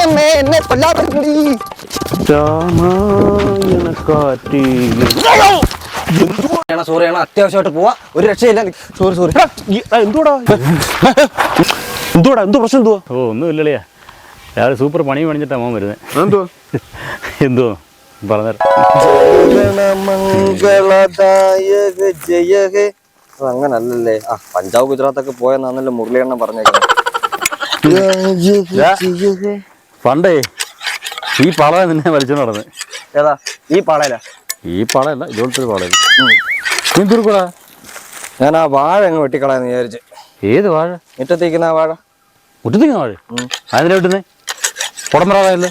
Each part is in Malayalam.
എന്നെ രാമായണക്കാറ്റി സോറി അത്യാവശ്യമായിട്ട് പോവാ. ഒരു രക്ഷയില്ല. Sorry sorry. എന്തുവാടാ? എന്തുവാടാ? എന്തോ പ്രശ്നം എന്തുവാ? ഓ ഒന്നും ഇല്ലളിയാ രാവിലെ സൂപ്പർ പണി പണിഞ്ഞിട്ടാ മോൻ വരുന്നത് എന്തുവാ? എന്തോ പറഞ്ഞ അങ്ങനല്ലേ ആ പഞ്ചാബ് ഗുജറാത്തൊക്കെ പോയെന്നാണല്ലോ മുരളിയണ്ണൻ പറഞ്ഞേക്കുന്നത് പണ്ടേ ഈ പാള നിന്നെ വലിച്ചു നടന്ന്. ഏതാ? ഈ പാളയല്ല ഈ പാളയല്ല ഇതുപോലത്തെ ഒരു പാളയല്ല നീ ഞാൻ ആ വാഴ അങ്ങ് വെട്ടിക്കളയെന്ന് വിചാരിച്ച്. ഏത് വാഴ? മുറ്റത്തേക്കുന്ന വാഴ. മുറ്റത്തേക്കുന്ന വാഴ? അതിനെ വിട്ടുന്നേ? പ്രാവല്ലേ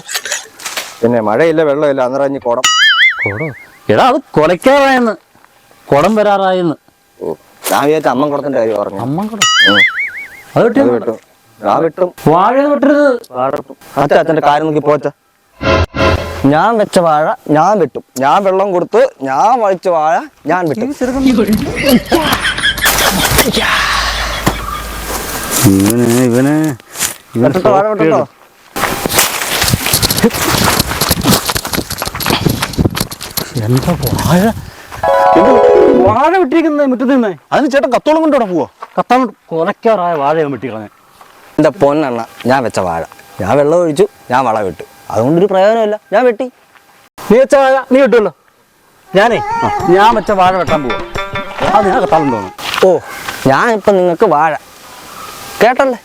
പിന്നെ മഴയില്ല വെള്ളമില്ല അന്നേരം ഇനി കുടം. കുടം? എടാ അത് കൊലയ്ക്കാറായെന്ന്. കുടം വരാറായെന്ന്. ഓ ഞാൻ വിചാരിച്ച അമ്മൻ കുടത്തിന്റെ കാര്യം പറഞ്ഞു. അമ്മൻ കുടം? അത് വെട്ടും. ആ വെട്ടും വാഴ വെട്ടരുത്. വാഴ വെട്ടും അച്ഛൻ അച്ഛന്റെ കാര്യം നോക്കി പോച്ച. ഞാൻ വെച്ച വാഴ ഞാൻ വെട്ടും. ഞാൻ വെള്ളം കൊടുത്ത് ഞാൻ വഴിച്ച വാഴ ഞാൻ വെട്ടും. ഇവന് വാഴ വിട്ടിരിക്കുന്നേ എന്താ വാഴ? വാഴ വെട്ടിയിരിക്കുന്നത് മുറ്റത്ത് നിന്ന്. അതിന് ചേട്ടൻ കത്തോളം കൊണ്ടോടെ പോവാ. കത്താൻ കൊലക്കാറായ വാഴ ഞാൻ വെട്ടിക്കളഞ്ഞ എന്റെ പൊന്നെണ്ണ ഞാൻ വെച്ച വാഴ. ഞാൻ വെള്ളം ഒഴിച്ചു ഞാൻ വള വെട്ടു. അതുകൊണ്ടൊരു പ്രയോജനമില്ല ഞാൻ വെട്ടി. നീ വെച്ച വാഴ നീ വെട്ടുമല്ലോ ഞാനേ ഞാൻ വെച്ച വാഴ വെട്ടാൻ പോവാ. അത് ഞാൻ കത്താളം തോന്നുന്നു ഓ ഞാൻ ഇപ്പൊ നിങ്ങൾക്ക് വാഴ. കേട്ടല്ലേ?